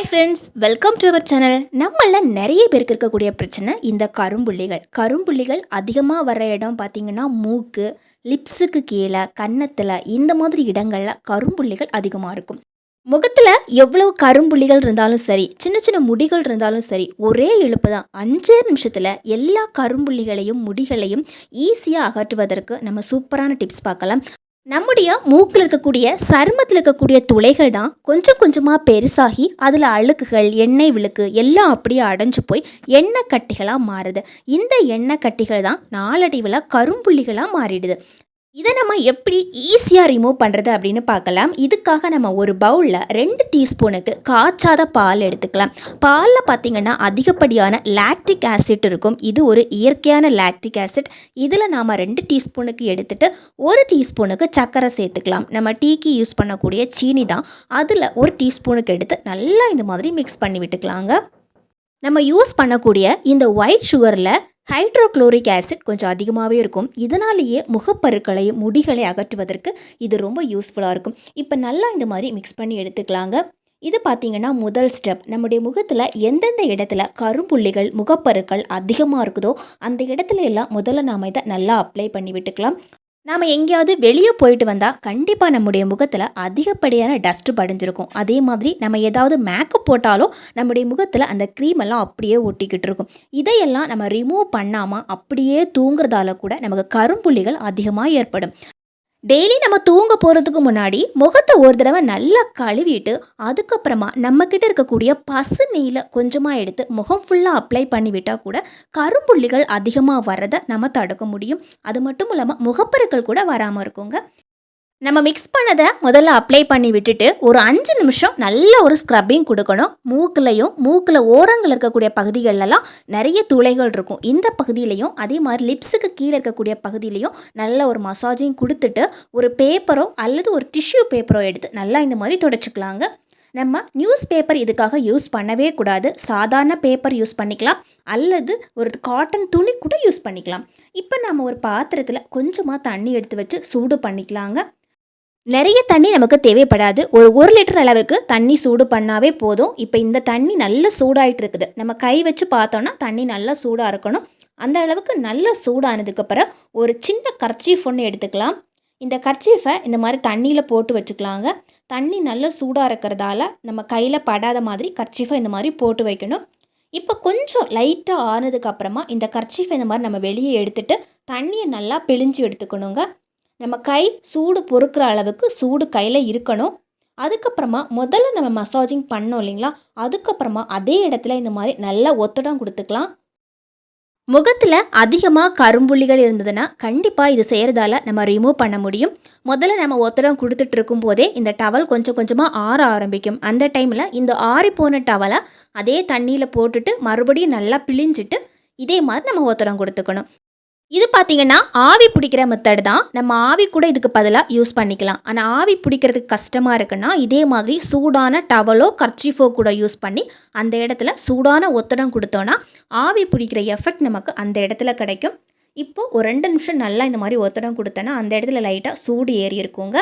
Hi friends welcome to our channel நம்மள நிறைய பேருக்கு இருக்கக்கூடிய பிரச்சனை இந்த கரும்புள்ளிகள். கரும்புள்ளிகள் அதிகமாக வர இடம் பார்த்தீங்கன்னா மூக்கு லிப்ஸுக்கு கீழே கன்னத்தில் இந்த மாதிரி இடங்களில் கரும்புள்ளிகள் அதிகமாக இருக்கும். முகத்தில் எவ்வளவு கரும்புள்ளிகள் இருந்தாலும் சரி சின்ன சின்ன முடிகள் இருந்தாலும் சரி ஒரே இழுப்பு தான். அஞ்சே நிமிஷத்தில் எல்லா கரும்புள்ளிகளையும் முடிகளையும் ஈஸியாக அகற்றுவதற்கு நம்ம சூப்பரான டிப்ஸ் பார்க்கலாம். நம்முடைய மூக்கில் இருக்கக்கூடிய சருமத்தில் இருக்கக்கூடிய துளைகள் தான் கொஞ்சம் கொஞ்சமாக பெருசாகி அதில் அழுக்குகள் எண்ணெய் விழுக்கு எல்லாம் அப்படியே அடைஞ்சு போய் எண்ணெய் கட்டிகளாக மாறுது. இந்த எண்ணெய் கட்டிகள் தான் நாளடைவில் கரும்புள்ளிகளாக மாறிடுது. இதை நம்ம எப்படி ஈஸியாக ரிமூவ் பண்ணுறது அப்படின்னு பார்க்கலாம். இதுக்காக நம்ம ஒரு பவுலில் ரெண்டு டீஸ்பூனுக்கு காய்ச்சாத பால் எடுத்துக்கலாம். பாலில் பார்த்திங்கன்னா அதிகப்படியான லாக்டிக் ஆசிட் இருக்கும். இது ஒரு இயற்கையான லாக்டிக் ஆசிட் இதில் நாம் ரெண்டு டீஸ்பூனுக்கு எடுத்துகிட்டு ஒரு டீஸ்பூனுக்கு சர்க்கரை சேர்த்துக்கலாம். நம்ம டீக்கு யூஸ் பண்ணக்கூடிய சீனி தான். அதில் ஒரு டீஸ்பூனுக்கு எடுத்து நல்லா இந்த மாதிரி மிக்ஸ் பண்ணி விட்டுக்கலாங்க. நம்ம யூஸ் பண்ணக்கூடிய இந்த ஒயிட் சுகரில் ஹைட்ரோக்ளோரிக் ஆசிட் கொஞ்சம் அதிகமாகவே இருக்கும். இதனாலேயே முகப்பருக்களை முடிகளை அகற்றுவதற்கு இது ரொம்ப யூஸ்ஃபுல்லாக இருக்கும். இப்போ நல்லா இந்த மாதிரி மிக்ஸ் பண்ணி எடுத்துக்கலாங்க. இது பார்த்திங்கன்னா முதல் ஸ்டெப் நம்முடைய முகத்தில் எந்தெந்த இடத்துல கரும்புள்ளிகள் முகப்பருக்கள் அதிகமாக இருக்குதோ அந்த இடத்துல எல்லாம் முதல்ல நாம் இதை நல்லா அப்ளை பண்ணி விட்டுக்கலாம். நாம் எங்கேயாவது வெளியே போயிட்டு வந்தால் கண்டிப்பாக நம்முடைய முகத்தில் அதிகப்படியான டஸ்ட்டு படிஞ்சிருக்கும். அதே மாதிரி நம்ம ஏதாவது மேக்கப் போட்டாலும் நம்முடைய முகத்தில் அந்த க்ரீம் எல்லாம் அப்படியே ஒட்டிக்கிட்டு இருக்கும். இதையெல்லாம் நம்ம ரிமூவ் பண்ணாமல் அப்படியே தூங்குறதால கூட நமக்கு கரும்புள்ளிகள் அதிகமாக ஏற்படும். டெய்லி நம்ம தூங்க போகிறதுக்கு முன்னாடி முகத்தை ஒரு தடவை நல்லா கழுவிட்டு அதுக்கப்புறமா நம்மக்கிட்ட இருக்கக்கூடிய பசு நெய்யில் கொஞ்சமாக எடுத்து முகம் ஃபுல்லாக அப்ளை பண்ணிவிட்டால் கூட கரும்புள்ளிகள் அதிகமாக வரதை நம்ம தடுக்க முடியும். அது மட்டும் இல்லாமல் முகப்பருக்கள் கூட வராமல் இருக்குங்க. நம்ம மிக்ஸ் பண்ணதை முதல்ல அப்ளை பண்ணி விட்டுட்டு ஒரு அஞ்சு நிமிஷம் நல்ல ஒரு ஸ்க்ரப்பிங் கொடுக்கணும். மூக்குலையும் மூக்கில் ஓரங்கள் இருக்கக்கூடிய பகுதிகளெல்லாம் நிறைய துளைகள் இருக்கும். இந்த பகுதியிலையும் அதே மாதிரி லிப்ஸுக்கு கீழே இருக்கக்கூடிய பகுதியிலையும் நல்ல ஒரு மசாஜையும் கொடுத்துட்டு ஒரு பேப்பரோ அல்லது ஒரு டிஷ்யூ பேப்பரோ எடுத்து நல்லா இந்த மாதிரி தொடச்சிக்கலாங்க. நம்ம நியூஸ் பேப்பர் இதுக்காக யூஸ் பண்ணவே கூடாது. சாதாரண பேப்பர் யூஸ் பண்ணிக்கலாம். அல்லது ஒரு காட்டன் துணி கூட யூஸ் பண்ணிக்கலாம். இப்போ நம்ம ஒரு பாத்திரத்தில் கொஞ்சமாக தண்ணி எடுத்து வச்சு சூடு பண்ணிக்கலாங்க. நிறைய தண்ணி நமக்கு தேவைப்படாது. ஒரு ஒரு லிட்டர் அளவுக்கு தண்ணி சூடு பண்ணாவே போதும். இப்போ இந்த தண்ணி நல்லா சூடாயிட்டு இருக்குது. நம்ம கை வச்சு பார்த்தோன்னா தண்ணி நல்லா சூடாக இருக்கணும். அந்த அளவுக்கு நல்லா சூடானதுக்கப்புறம் ஒரு சின்ன கர்ச்சீஃப் ஒன்று எடுத்துக்கலாம். இந்த கர்ச்சீஃபை இந்த மாதிரி தண்ணியில் போட்டு வச்சுக்கலாங்க. தண்ணி நல்லா சூடாக இருக்கிறதால நம்ம கையில் படாத மாதிரி கர்ச்சீஃபை இந்த மாதிரி போட்டு வைக்கணும். இப்போ கொஞ்சம் லைட்டாக ஆனதுக்கப்புறமா இந்த கர்ச்சீஃபை இந்த மாதிரி நம்ம வெளியே எடுத்துகிட்டு தண்ணியை நல்லா பிழிஞ்சு எடுத்துக்கணுங்க. நம்ம கை சூடு பொறுக்கிற அளவுக்கு சூடு கையில் இருக்கணும். அதுக்கப்புறமா முதல்ல நம்ம மசாஜிங் பண்ணோம் இல்லைங்களா? அதுக்கப்புறமா அதே இடத்துல இந்த மாதிரி நல்லா ஒத்தடம் கொடுத்துக்கலாம். முகத்தில் அதிகமாக கரும்புள்ளிகள் இருந்ததுன்னா கண்டிப்பாக இது செய்கிறதால நம்ம ரிமூவ் பண்ண முடியும். முதல்ல நம்ம ஒத்தடம் கொடுத்துட்டு இருக்கும் போதே இந்த டவல் கொஞ்சம் கொஞ்சமாக ஆற ஆரம்பிக்கும். அந்த டைமில் இந்த ஆறி போன டவலை அதே தண்ணியில் போட்டுட்டு மறுபடியும் நல்லா பிழிஞ்சிட்டு இதே மாதிரி நம்ம ஒத்தடம் கொடுத்துக்கணும். இது பார்த்தீங்கன்னா ஆவி பிடிக்கிற மெத்தட் தான். நம்ம ஆவி கூட இதுக்கு பதிலாக யூஸ் பண்ணிக்கலாம். ஆனால் ஆவி பிடிக்கிறதுக்கு கஷ்டமாக இருக்குன்னா இதே மாதிரி சூடான டவலோ கர்ச்சீஃபோ கூட யூஸ் பண்ணி அந்த இடத்துல சூடான ஒத்தடம் கொடுத்தோன்னா ஆவி பிடிக்கிற எஃபெக்ட் நமக்கு அந்த இடத்துல கிடைக்கும். இப்போது ஒரு ரெண்டு நிமிஷம் நல்லா இந்த மாதிரி ஒத்தடம் கொடுத்தோன்னா அந்த இடத்துல லைட்டாக சூடு ஏறி இருக்குங்க.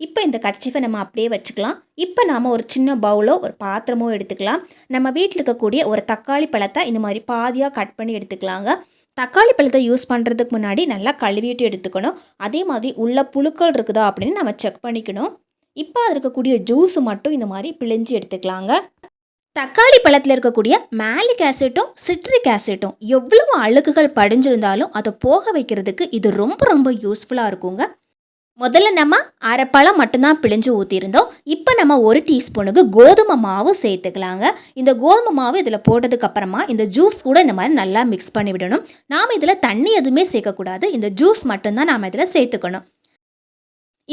இப்போ இந்த கர்ச்சீஃபை நம்ம அப்படியே வச்சுக்கலாம். இப்போ நாம் ஒரு சின்ன பவுலோ ஒரு பாத்திரமோ எடுத்துக்கலாம். நம்ம வீட்டில் இருக்கக்கூடிய ஒரு தக்காளி பழத்தை இந்த மாதிரி பாதியாக கட் பண்ணி எடுத்துக்கலாங்க. தக்காளி பழத்தை யூஸ் பண்ணுறதுக்கு முன்னாடி நல்லா கழுவிட்டு எடுத்துக்கணும். அதே மாதிரி உள்ள புழுக்கள் இருக்குதா அப்படின்னு நம்ம செக் பண்ணிக்கணும். இப்போ அது இருக்கக்கூடிய ஜூஸு மட்டும் இந்த மாதிரி பிழிஞ்சு எடுத்துக்கலாங்க. தக்காளி பழத்தில் இருக்கக்கூடிய மேலிக் ஆசிட்டும் சிட்ரிக் ஆசிட்டும் எவ்வளவு அழுக்குகள் படிஞ்சிருந்தாலும் அதை போக வைக்கிறதுக்கு இது ரொம்ப ரொம்ப யூஸ்ஃபுல்லாக இருக்குங்க. முதல்ல நம்ம அரைப்பழம் மட்டும்தான் பிழிஞ்சு ஊற்றிருந்தோம் இப்போ நம்ம ஒரு டீஸ்பூனுக்கு கோதுமை மாவு சேர்த்துக்கலாங்க. இந்த கோதுமை மாவு இதில் போட்டதுக்கப்புறமா இந்த ஜூஸ் கூட இந்த மாதிரி நல்லா மிக்ஸ் பண்ணி விடணும். நாம் இதில் தண்ணி எதுவுமே சேர்க்கக்கூடாது. இந்த ஜூஸ் மட்டும்தான் நாம் இதில் சேர்த்துக்கணும்.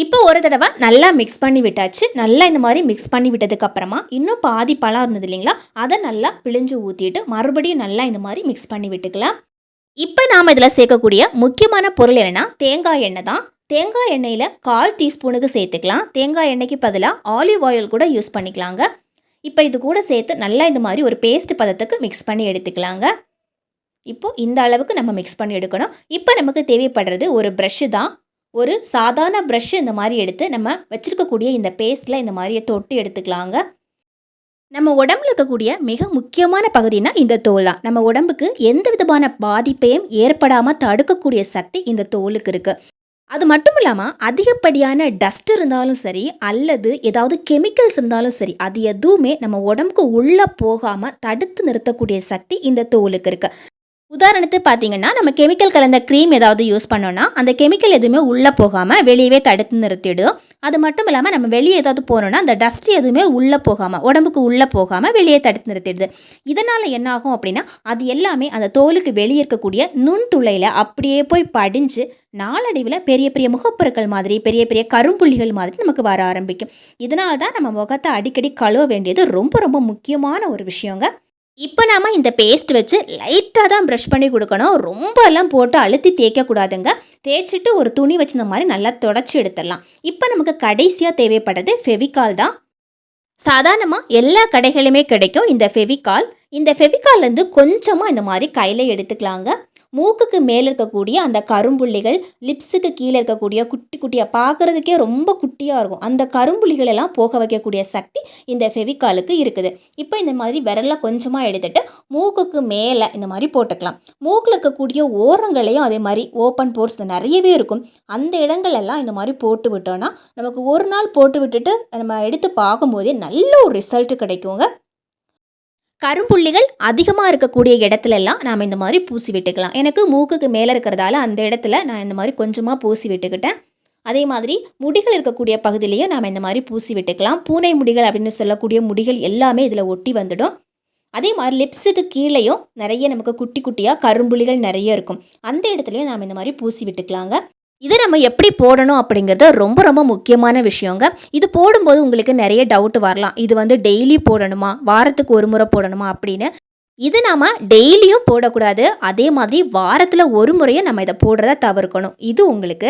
இப்போ ஒரு தடவை நல்லா மிக்ஸ் பண்ணி விட்டாச்சு. நல்லா இந்த மாதிரி மிக்ஸ் பண்ணி விட்டதுக்கப்புறமா இன்னும் பாதி பழம் இருந்தது இல்லைங்களா? அதை நல்லா பிழிஞ்சு ஊற்றிட்டு மறுபடியும் நல்லா இந்த மாதிரி மிக்ஸ் பண்ணி விட்டுக்கலாம். இப்போ நாம் இதில் சேர்க்கக்கூடிய முக்கியமான பொருள் என்னென்னா தேங்காய் எண்ணெய் தான். தேங்காய் எண்ணெயில் கால் டீஸ்பூனுக்கு சேர்த்துக்கலாம். தேங்காய் எண்ணெய்க்கு பதிலாக ஆலிவ் ஆயில் கூட யூஸ் பண்ணிக்கலாங்க. இப்போ இது கூட சேர்த்து நல்லா இந்த மாதிரி ஒரு பேஸ்ட் பதத்துக்கு மிக்ஸ் பண்ணி எடுத்துக்கலாங்க. இப்போது இந்த அளவுக்கு நம்ம மிக்ஸ் பண்ணி எடுக்கணும். இப்போ நமக்கு தேவைப்படுறது ஒரு ப்ரஷ்ஷு தான். ஒரு சாதாரண ப்ரஷ்ஷு இந்த மாதிரி எடுத்து நம்ம வச்சுருக்கக்கூடிய இந்த பேஸ்ட்டில் இந்த மாதிரியை தொட்டு எடுத்துக்கலாங்க. நம்ம உடம்புல இருக்கக்கூடிய மிக முக்கியமான பகுதினா இந்த தோல் தான். நம்ம உடம்புக்கு எந்த விதமான பாதிப்பையும் ஏற்படாமல் தடுக்கக்கூடிய சக்தி இந்த தோலுக்கு இருக்குது அது மட்டும் இல்லாமல் அதிகப்படியான டஸ்ட் இருந்தாலும் சரி அல்லது ஏதாவது கெமிக்கல்ஸ் இருந்தாலும் சரி அது எதுவுமே நம்ம உடம்புக்கு உள்ளே போகாமல் தடுத்து நிறுத்தக்கூடிய சக்தி இந்த தோலுக்கு இருக்குது உதாரணத்துக்கு பார்த்தீங்கன்னா நம்ம கெமிக்கல் கலந்த க்ரீம் ஏதாவது யூஸ் பண்ணோன்னா அந்த கெமிக்கல் எதுவுமே உள்ளே போகாமல் வெளியவே தடுத்து நிறுத்திடும். அது மட்டும் இல்லாமல் நம்ம வெளியே ஏதாவது போனோம்னா அந்த டஸ்ட் எதுவுமே உள்ளே போகாமல் உடம்புக்கு உள்ளே போகாமல் வெளியே தடுத்து நிறுத்திடுது. இதனால் என்ன ஆகும் அப்படின்னா அது எல்லாமே அந்த தோலுக்கு வெளியே இருக்கக்கூடிய நுண்துளையில் அப்படியே போய் படிஞ்சு நாளடைவில் பெரிய பெரிய முகப்பொருட்கள் மாதிரி பெரிய பெரிய கரும்புள்ளிகள் மாதிரி நமக்கு வர ஆரம்பிக்கும். இதனால தான் நம்ம முகத்தை அடிக்கடி கழுவ வேண்டியது ரொம்ப ரொம்ப முக்கியமான ஒரு விஷயங்க. இப்போ நாம் இந்த பேஸ்ட் வச்சு லைட்டாக தான் ப்ரஷ் பண்ணி கொடுக்கணும். ரொம்ப எல்லாம் போட்டு அழுத்தி தேய்க்கக்கூடாதுங்க. தேய்ச்சிட்டு ஒரு துணி வச்சு இந்த மாதிரி நல்லா தொடச்சி எடுத்துடலாம். இப்போ நமக்கு கடைசியாக தேவைப்படுறது ஃபெவிகால் தான். சாதாரணமாக எல்லா கடைகளுமே கிடைக்கும் இந்த ஃபெவிகால் இந்த ஃபெவிகால்லேருந்து கொஞ்சமாக இந்த மாதிரி கையில் எடுத்துக்கலாங்க. மூக்குக்கு மேலே இருக்கக்கூடிய அந்த கரும்புள்ளிகள் லிப்ஸுக்கு கீழே இருக்கக்கூடிய குட்டி குட்டியாக பார்க்குறதுக்கே ரொம்ப குட்டியாக இருக்கும். அந்த கரும்புள்ளிகள் எல்லாம் போக வைக்கக்கூடிய சக்தி இந்த ஃபெவிகாலுக்கு இருக்குது. இப்போ இந்த மாதிரி விரலில் கொஞ்சமாக எடுத்துகிட்டு மூக்குக்கு மேலே இந்த மாதிரி போட்டுக்கலாம். மூக்கில் இருக்கக்கூடிய ஓரங்களையும் அதே மாதிரி ஓப்பன் போர்ஸ் நிறையவே இருக்கும். அந்த இடங்கள் எல்லாம் இந்த மாதிரி போட்டு விட்டோன்னா நமக்கு ஒரு நாள் போட்டு விட்டுட்டு நம்ம எடுத்து பார்க்கும்போதே நல்ல ஒரு ரிசல்ட் கிடைக்குங்க. கரும்புள்ளிகள் அதிகமாக இருக்கக்கூடிய இடத்துலலாம் நாம் இந்த மாதிரி பூசி விட்டுக்கலாம். எனக்கு மூக்குக்கு மேலே இருக்கிறதால அந்த இடத்துல நான் இந்த மாதிரி கொஞ்சமாக பூசி விட்டுக்கிட்டேன். அதே மாதிரி முடிகள் இருக்கக்கூடிய பகுதியிலையும் நாம் இந்த மாதிரி பூசி விட்டுக்கலாம். பூனை முடிகள் அப்படின்னு சொல்லக்கூடிய முடிகள் எல்லாமே இதில் ஒட்டி வந்துடும். அதே மாதிரி லிப்ஸுக்கு கீழேயும் நிறைய நமக்கு குட்டி குட்டியாக கரும்புள்ளிகள் நிறைய இருக்கும். அந்த இடத்துலையும் நாம் இந்த மாதிரி பூசி விட்டுக்கலாங்க. இதை நம்ம எப்படி போடணும் அப்படிங்கிறது ரொம்ப ரொம்ப முக்கியமான விஷயங்க. இது போடும்போது உங்களுக்கு நிறைய டவுட் வரலாம். இது வந்து டெய்லி போடணுமா? வாரத்துக்கு ஒரு முறை போடணுமா அப்படின்னு. இது நாம் டெய்லியும் போடக்கூடாது. அதே மாதிரி வாரத்தில் ஒரு முறையும் நம்ம இதை போடுறத தவிர்க்கணும். இது உங்களுக்கு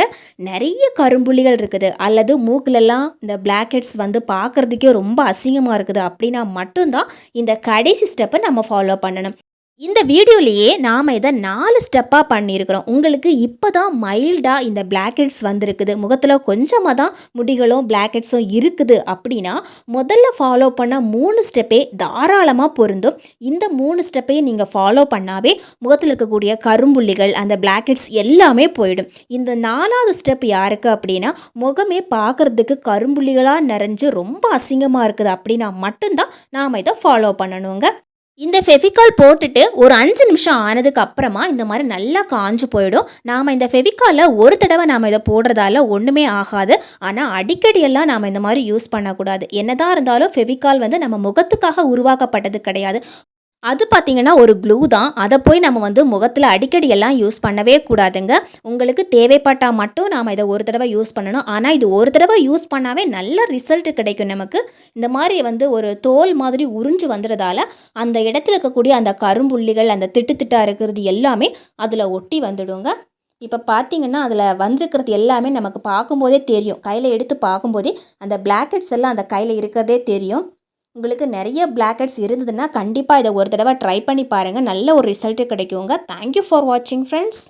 நிறைய கரும்புள்ளிகள் இருக்குது. அல்லது மூக்கிலெல்லாம் இந்த பிளாக்கெட்ஸ் வந்து பார்க்குறதுக்கே ரொம்ப அசிங்கமாக இருக்குது அப்படின்னா மட்டும்தான் இந்த கடைசி ஸ்டெப்பை நம்ம ஃபாலோ பண்ணணும். இந்த வீடியோலேயே நாம் இதை நாலு ஸ்டெப்பாக பண்ணியிருக்கிறோம். உங்களுக்கு இப்போ தான் மைல்டாக இந்த பிளாக்கெட்ஸ் வந்திருக்குது. முகத்தில் கொஞ்சமாக தான் முடிகளும் பிளாக்கெட்ஸும் இருக்குது அப்படின்னா முதல்ல ஃபாலோ பண்ண மூணு ஸ்டெப்பே தாராளமாக பொருந்தும். இந்த மூணு ஸ்டெப்பையும் நீங்கள் ஃபாலோ பண்ணாவே முகத்தில் இருக்கக்கூடிய கரும்புள்ளிகள் அந்த பிளாக்கெட்ஸ் எல்லாமே போயிடும். இந்த நாலாவது ஸ்டெப் யாருக்கு அப்படின்னா முகமே பார்க்குறதுக்கு கரும்புள்ளிகளாக நிறைஞ்சு ரொம்ப அசிங்கமாக இருக்குது அப்படின்னா மட்டும்தான் நாம் இதை ஃபாலோ பண்ணணுங்க. இந்த ஃபெவிகால் போட்டுட்டு ஒரு அஞ்சு நிமிஷம் ஆனதுக்கு அப்புறமா இந்த மாதிரி நல்லா காஞ்சு போயிடும். நாம் இந்த ஃபெவிகாலில் ஒரு தடவை நாம் இதை போடுறதால ஒன்றுமே ஆகாது. ஆனால் அடிக்கடியெல்லாம் நாம் இந்த மாதிரி யூஸ் பண்ணக்கூடாது. என்னதான் இருந்தாலும் ஃபெவிகால் வந்து நம்ம முகத்துக்காக உருவாக்கப்பட்டது கிடையாது. அது பார்த்திங்கன்னா ஒரு க்ளூ தான். அதை போய் நம்ம வந்து முகத்தில் அடிக்கடி எல்லாம் யூஸ் பண்ணவே கூடாதுங்க. உங்களுக்கு தேவைப்பட்டால் மட்டும் நாம் இதை ஒரு தடவை யூஸ் பண்ணணும். ஆனால் இது ஒரு தடவை யூஸ் பண்ணாவே நல்ல ரிசல்ட் கிடைக்கும் நமக்கு. இந்த மாதிரி வந்து ஒரு தோல் மாதிரி உறிஞ்சு வந்துடுறதால அந்த இடத்துல இருக்கக்கூடிய அந்த கரும்புள்ளிகள் அந்த திட்டு திட்டாக இருக்கிறது எல்லாமே அதில் ஒட்டி வந்துடுங்க. இப்போ பார்த்தீங்கன்னா அதில் வந்திருக்கிறது எல்லாமே நமக்கு பார்க்கும்போதே தெரியும். கையில் எடுத்து பார்க்கும்போதே அந்த பிளாக்கெட்ஸ் எல்லாம் அந்த கையில் இருக்கிறதே தெரியும். உங்களுக்கு நிறைய பிளாக்கெட்ஸ் இருந்ததுன்னா கண்டிப்பாக இதை ஒரு தடவை ட்ரை பண்ணி பாருங்கள் நல்ல ஒரு ரிசல்ட்டு கிடைக்குங்க. தேங்க்யூ ஃபார் வாட்சிங் ஃப்ரெண்ட்ஸ்